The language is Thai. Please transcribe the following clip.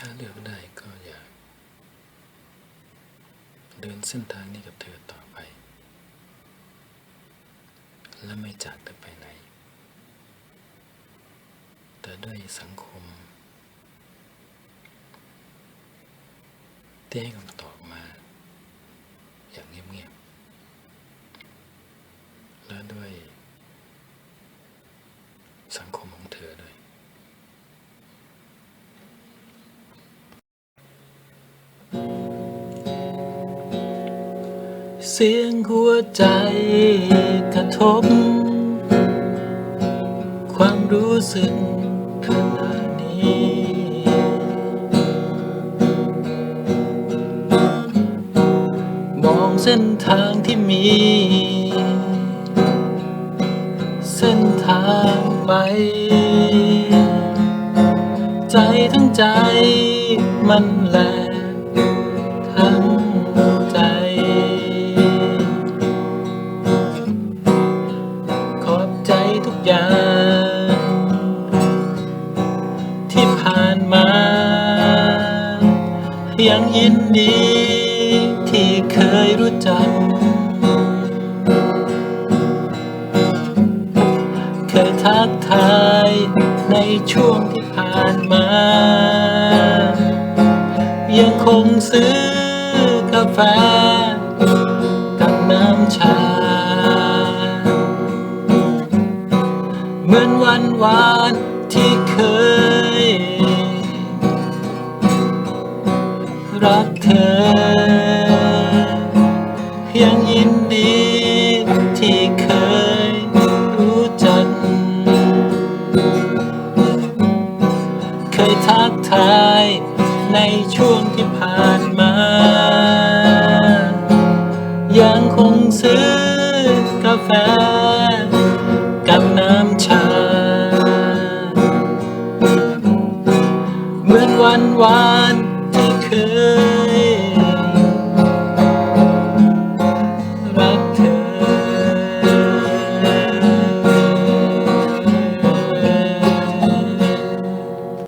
ถ้าเลือกได้ก็อยาก เดินเส้นทางนี้กับเธอต่อไป และไม่จากเธอไปไหน แต่ด้วยสังคม ที่ให้คำตอบมา อย่างเงียบๆและด้วยสังคมของ เสียงหัวใจกระทบ ความรู้สึกขณะนี้ มองเส้นทางที่มี เส้นทางไป ใจทั้งใจมันแหล ทุกอย่าง ที่ผ่านมา ยังยินดี ที่เคยรู้จัก เคยทักทายในช่วงที่ผ่านมา ยังคงซื้อกาแฟกับน้ำชา วานที่เคย รักเธอ ยังยินดีที่เคยรู้จัก เคยทักทายในช่วงที่ผ่านมา ยังคงซื้อกาแฟ วันวานที่เคย